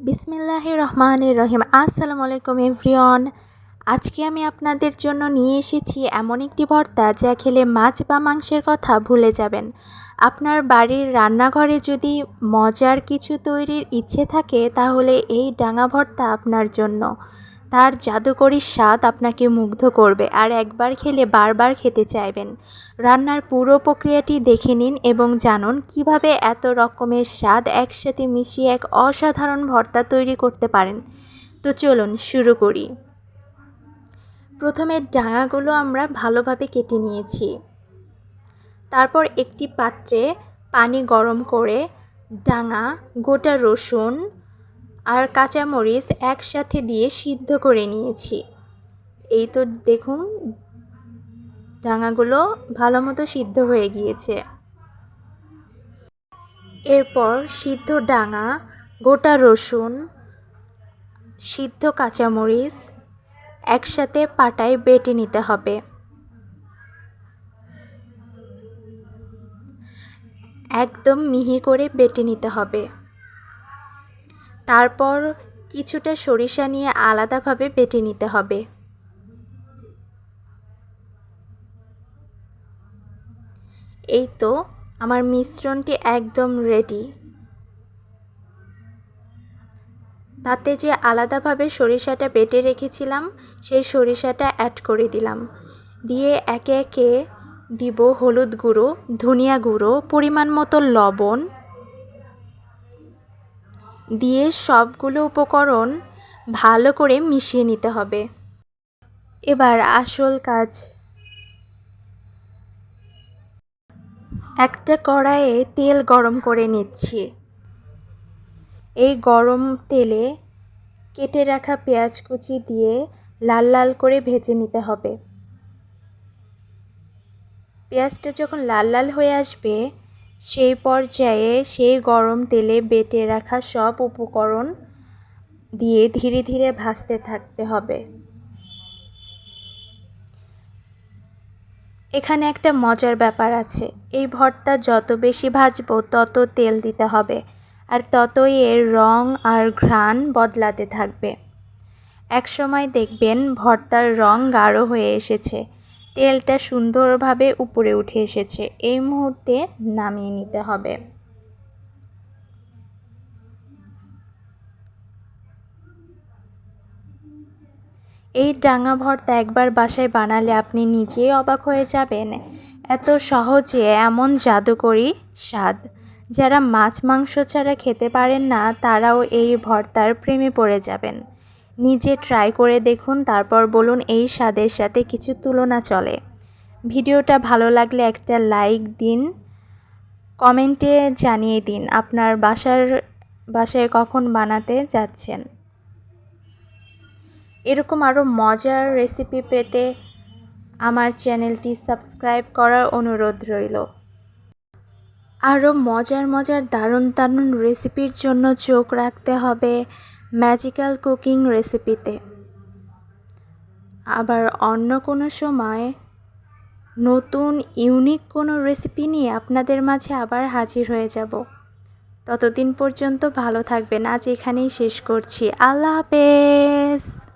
বিসমিল্লাহ রহমান রহিম। আসসালামু আলাইকুম এভরিওন আজকে আমি আপনাদের জন্য নিয়ে এসেছি এমন একটি ভর্তা যা খেলে মাছ বা মাংসের কথা ভুলে যাবেন। আপনার বাড়ির রান্নাঘরে যদি মজার কিছু তৈরির ইচ্ছে থাকে, তাহলে এই ডাঙা ভর্তা আপনার জন্য। তার জাদুকরী স্বাদ আপনাকে মুগ্ধ করবে আর একবার খেলে বারবার খেতে চাইবেন। রান্নার পুরো প্রক্রিয়াটি দেখে নিন এবং জানুন কীভাবে এত রকমের স্বাদ একসাথে মিশিয়ে এক অসাধারণ ভর্তা তৈরি করতে পারেন। তো চলুন শুরু করি। প্রথমে ডাঙাগুলো আমরা ভালোভাবে কেটে নিয়েছি। তারপর একটি পাত্রে পানি গরম করে ডাঙা, গোটা রসুন আর কাঁচামরিচ একসাথে দিয়ে সিদ্ধ করে নিয়েছি। এই তো দেখুন, ডাঙাগুলো ভালো মতো সিদ্ধ হয়ে গিয়েছে। এরপর সিদ্ধ ডাঙা, গোটা রসুন, সিদ্ধ কাঁচামরিচ একসাথে পাটায় বেটে নিতে হবে। একদম মিহি করে বেটে নিতে হবে। তারপর কিছুটা সরিষা নিয়ে আলাদাভাবে বেটে নিতে হবে। এই তো আমার মিশ্রণটি একদম রেডি তাতে যে আলাদাভাবে সরিষাটা বেটে রেখেছিলাম, সেই সরিষাটা অ্যাড করে দিলাম। দিয়ে একে একে দিব হলুদ গুঁড়ো, ধনিয়া গুঁড়ো, পরিমাণ মতো লবণ দিয়ে সবগুলো উপকরণ ভালো করে মিশিয়ে নিতে হবে। এবার আসল কাজ। একটা কড়াইয়ে তেল গরম করে নিচ্ছি। এই গরম তেলে কেটে রাখা পেঁয়াজ কুচি দিয়ে লাল লাল করে ভেজে নিতে হবে। পেঁয়াজটা যখন লাল লাল হয়ে আসবে সেই পর্যায়ে সেই গরম তেলে বেটে রাখা সব উপকরণ দিয়ে ধীরে ধীরে ভাজতে থাকতে হবে। এখানে একটা মজার ব্যাপার আছে। এই ভর্তা যত বেশি ভাজবো, তত তেল দিতে হবে আর ততই এর রং আর ঘ্রাণ বদলাতে থাকবে। এক সময় দেখবেন ভর্তার রং গাঢ় হয়ে এসেছে। তেলটা সুন্দরভাবে উপরে উঠে এসেছে। এই মুহূর্তে নামিয়ে নিতে হবে। এই ডাঙা ভর্তা একবার বাসায় বানালে আপনি নিজেই অবাক হয়ে যাবেন। এত সহজে এমন জাদুকরি স্বাদ। যারা মাছ মাংস ছাড়া খেতে পারেন না, তারাও এই ভর্তার প্রেমে পড়ে যাবেন। নিজে ট্রাই করে দেখুন, তারপর বলুন এই স্বাদের সাথে কিছু তুলনা চলে। ভিডিওটা ভালো লাগলে একটা লাইক দিন কমেন্টে জানিয়ে দিন আপনার বাসার, বাসায় কখন বানাতে যাচ্ছেন। এরকম আরও মজার রেসিপি পেতে আমার চ্যানেলটি সাবস্ক্রাইব করার অনুরোধ রইল। আরও মজার মজার, দারুণ দারুণ রেসিপির জন্য চোখ রাখতে হবে। ম্যাজিক্যাল কুকিং রেসিপিতে। আবার অন্য কোনো সময় নতুন, ইউনিক কোনো রেসিপি নিয়ে আপনাদের মাঝে আবার হাজির হয়ে যাব। ততদিন পর্যন্ত ভালো থাকবেন। আজ এখানেই শেষ করছি। আল্লাহ হাফেজ!